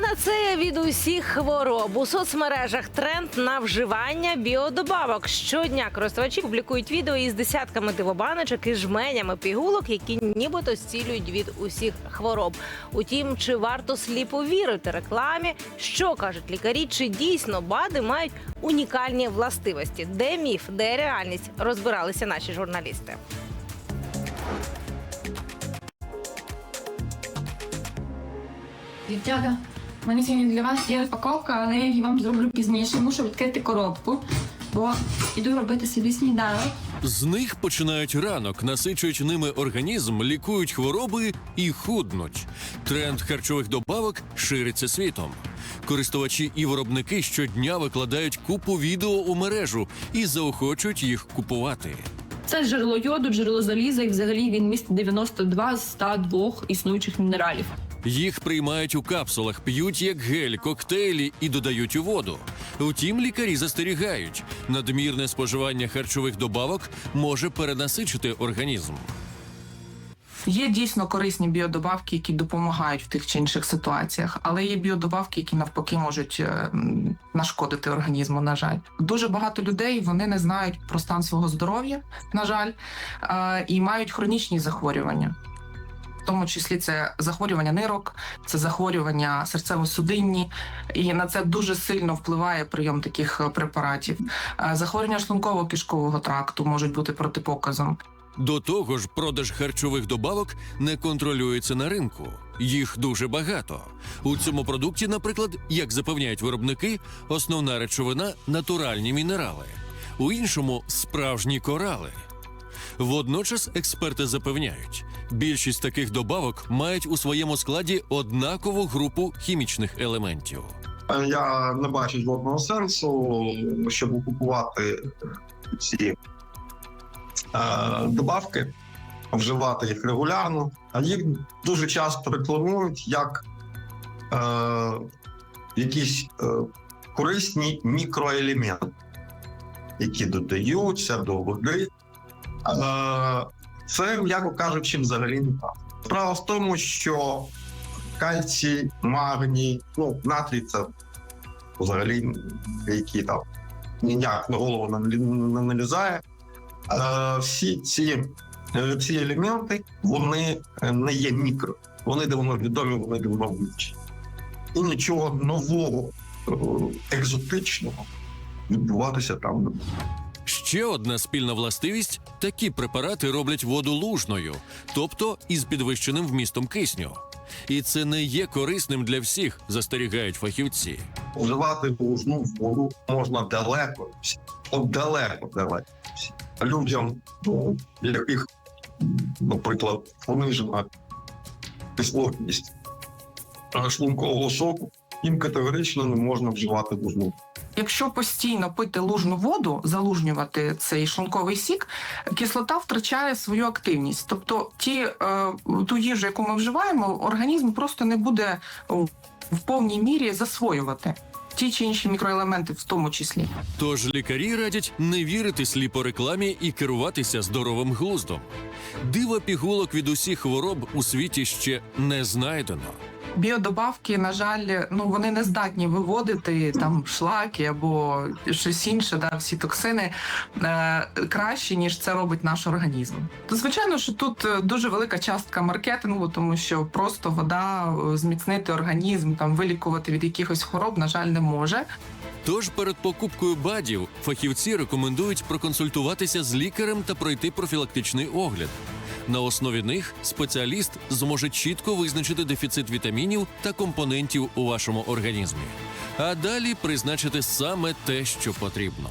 Панацея від усіх хвороб у соцмережах тренд на вживання біодобавок. Щодня користувачі публікують відео із десятками дивобаночок і жменями пігулок, які нібито зцілюють від усіх хвороб. Утім, чи варто сліпо вірити рекламі? Що кажуть лікарі? Чи дійсно БАДи мають унікальні властивості? Де міф, де реальність? Розбиралися наші журналісти. Дівчата, в мене сьогодні для вас є розпаковка, але я її вам зроблю пізніше. Мушу відкрити коробку, бо іду робити собі сніданок. З них починають ранок, насичують ними організм, лікують хвороби і худнуть. Тренд харчових добавок шириться світом. Користувачі і виробники щодня викладають купу відео у мережу і заохочують їх купувати. Це джерело йоду, джерело заліза, і взагалі він містить 92 з 102 існуючих мінералів. Їх приймають у капсулах, п'ють як гель, коктейлі і додають у воду. Втім, лікарі застерігають, надмірне споживання харчових добавок може перенасичити організм. Є дійсно корисні біодобавки, які допомагають в тих чи інших ситуаціях, але є біодобавки, які навпаки можуть е, нашкодити організму. На жаль, дуже багато людей вони не знають про стан свого здоров'я, на жаль, е, і мають хронічні захворювання. Тому числі це захворювання нирок, це захворювання серцево-судинні, і на це дуже сильно впливає прийом таких е, препаратів. Е, Захворювання шлунково-кишкового тракту можуть бути протипоказом. До того ж, продаж харчових добавок не контролюється на ринку. Їх дуже багато. У цьому продукті, наприклад, як запевняють виробники, основна речовина натуральні мінерали, у іншому справжні корали. Водночас експерти запевняють, більшість таких добавок мають у своєму складі однакову групу хімічних елементів. Я не бачу жодного сенсу, щоб купувати ці е, добавки, вживати їх регулярно, а їх дуже часто рекламують як е, якісь е, корисні мікроелементи, які додаються до води. Е, це, м'яко кажучи, взагалі не так. Справа в тому, що кальцій, магній, ну, натрій це взагалі, які там ніяк на голову не налізає. Е, всі ці, е, ці елементи вони е, не є мікро, вони давно відомі, вони давно вивчені. І нічого нового, е, екзотичного відбуватися там не буде. Ще одна спільна властивість: такі препарати роблять воду лужною, тобто із підвищеним вмістом кисню. І це не є корисним для всіх, застерігають фахівці. Вживати лужну воду можна далеко, от далеко, далеко. Людям, ну, яких, наприклад, понижена кислотність е, шлункового соку, їм категорично не можна вживати лужну. Якщо постійно пити лужну воду, залужнювати цей шлунковий сік, кислота втрачає свою активність. Тобто, ті, е, ту їжу, яку ми вживаємо, організм просто не буде в повній мірі засвоювати ті чи інші мікроелементи, в тому числі. Тож лікарі радять не вірити сліпо рекламі і керуватися здоровим глуздом. Дива пігулок від усіх хвороб у світі ще не знайдено. Біодобавки, на жаль, ну вони не здатні виводити там шлаки або щось інше, да, всі токсини е, краще, ніж це робить наш організм. Звичайно, що тут е, дуже велика частка маркетингу, тому що просто вода е, зміцнити організм, там вилікувати від якихось хвороб, на жаль, не може. Тож перед покупкою бадів фахівці рекомендують проконсультуватися з лікарем та пройти профілактичний огляд. На основі них спеціаліст зможе чітко визначити дефіцит вітамінів та компонентів у вашому організмі, а далі призначити саме те, що потрібно.